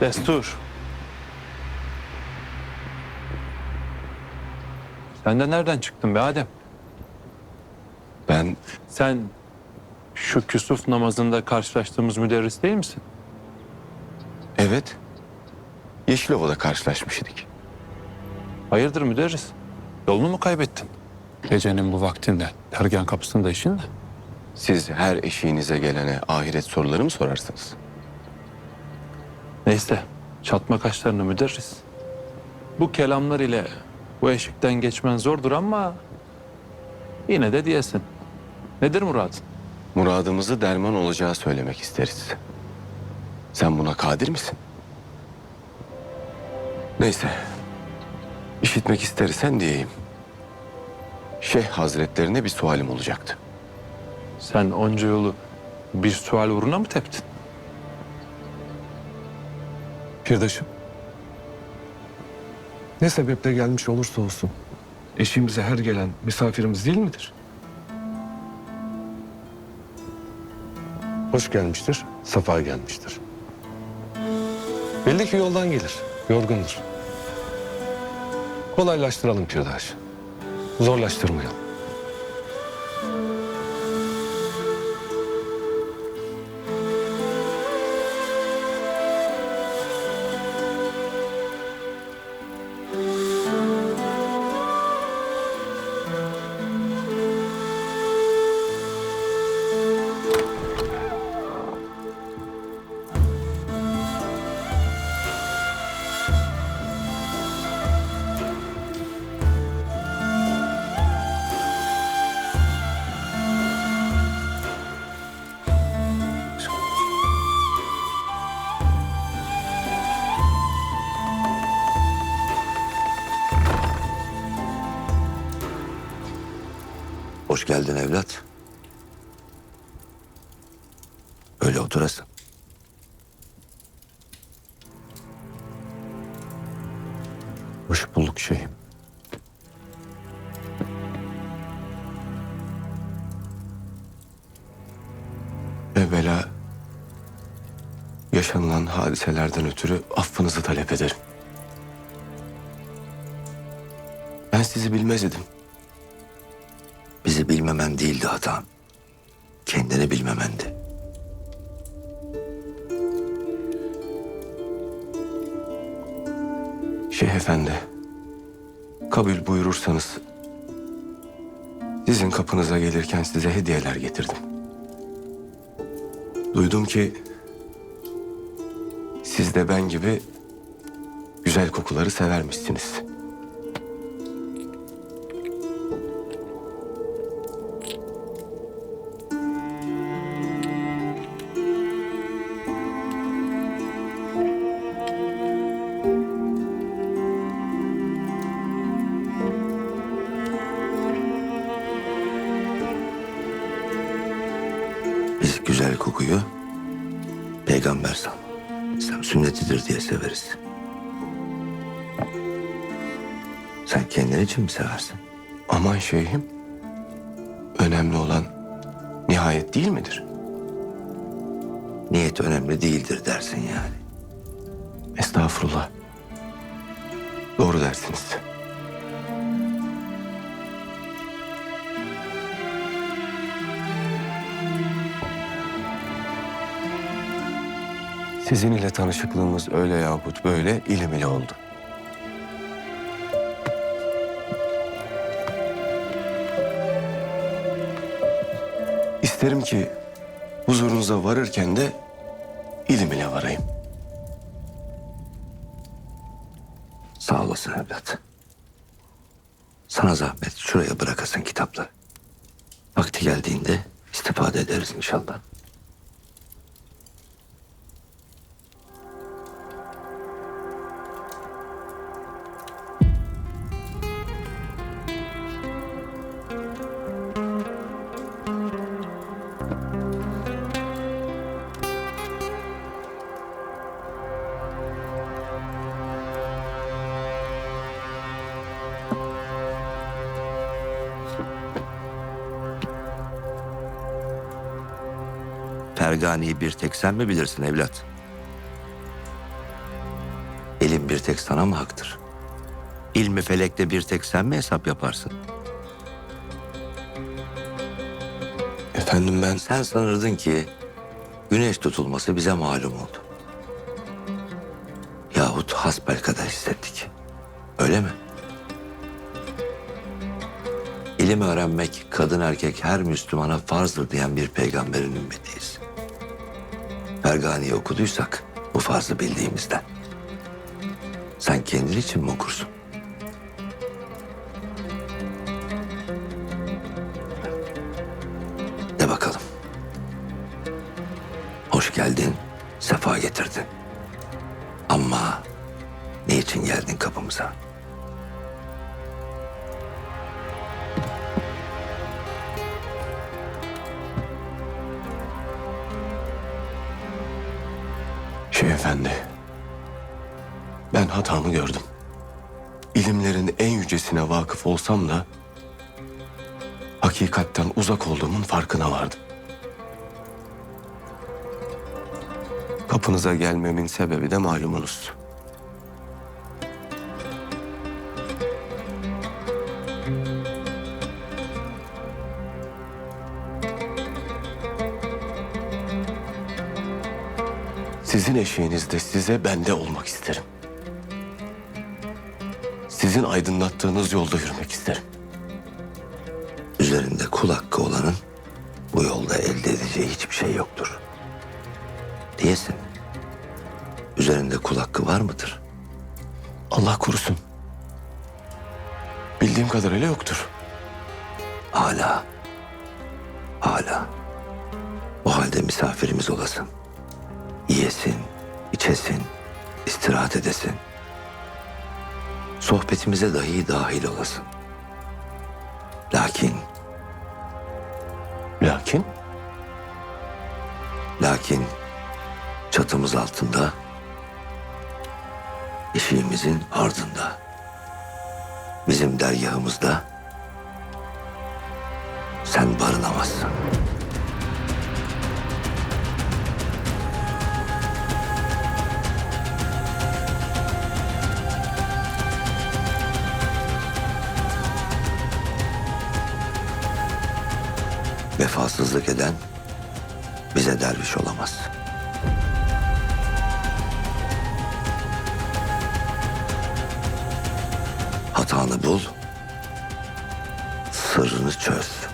Destur. Sen de nereden çıktın be Adem? Ben Sen şu küsuf namazında karşılaştığımız müderris değil misin? evet Yeşilova'da karşılaşmıştık. Hayırdır müderris? Yolunu mu kaybettin? Gecenin bu vaktinde dergahın kapısında işin de. Siz her eşiğinize gelene ahiret soruları mı sorarsınız? Neyse çatma kaşlarını müderris. Bu kelamlar ile bu eşikten geçmen zordur ama yine de diyesin. Nedir muradın? Muradımızı derman olacağı söylemek isteriz. Sen buna kadir misin? Neyse. İşitmek istersen diyeyim. Şeyh Hazretlerine bir sualim olacaktı. Sen onca yolu bir sual uğruna mı teptin? Pirdaşım. Ne sebeple gelmiş olursa olsun eşiğimize her gelen misafirimiz değil midir? Hoş gelmiştir, safa gelmiştir. Belli ki yoldan gelir, yorgundur. Kolaylaştıralım Pirdaş. Zorlaştırmayalım. Hoş geldin evlat. Öyle oturasın. Hoş bulduk şeyhim. Evvela yaşanılan hadiselerden ötürü affınızı talep ederim. Ben sizi bilmez idim. Bizi bilmemen değildi hatan. Kendini bilmemendi. Şeyh Efendi, kabul buyurursanız sizin kapınıza gelirken size hediyeler getirdim. Duydum ki siz de ben gibi güzel kokuları severmişsiniz. Güzel kokuyu peygamber san. İslam sünnetidir diye severiz. Sen kendin için mi seversin? Aman şeyhim, önemli olan nihayet değil midir? Niyet önemli değildir dersin yani. Estağfurullah. Doğru dersiniz. Sizin ile tanışıklığımız öyle yahut böyle ilim ile oldu. İsterim ki huzurunuza varırken de ilim ile varayım. Sağ olasın evlat. Sana zahmet şuraya bırakasın kitapları. Vakti geldiğinde istifade ederiz inşallah. Pergani'yi bir tek sen mi bilirsin evlat? ilim bir tek sana mı haktır? İlmi felekte bir tek sen mi hesap yaparsın? Efendim ben Sen sanırdın ki güneş tutulması bize malum oldu. Yahut hasbel kadar hissettik. Öyle mi? İlim öğrenmek kadın erkek her Müslümana farzdır diyen bir peygamberin ümmetiyiz. Fergani'yi okuduysak bu farzı bildiğimizden. Sen kendin için mi okursun? De bakalım. Hoş geldin, sefa getirdin. Ama ne için geldin kapımıza? Şey efendi. Ben hatamı gördüm. İlimlerin en yücesine vakıf olsam da hakikatten uzak olduğumun farkına vardım. Kapınıza gelmemin sebebi de malumunuz. Sizin eşeğinizde size bende olmak isterim. Sizin aydınlattığınız yolda yürümek isterim. Üzerinde kul hakkı olanın bu yolda elde edeceği hiçbir şey yoktur. Diyesin. Üzerinde kul hakkı var mıdır? Allah korusun. Bildiğim kadarıyla yoktur. Hala. Hala. O halde misafirimiz olasın. Yiyesin, içesin, istirahat edesin. Sohbetimize dahi dahil olasın. Lakin, Lakin lakin çatımız altında, eşiğimizin ardında, bizim dergahımızda sen barınamazsın. Vefasızlık eden bize derviş olamaz. Hatanı bul, sırrını çöz.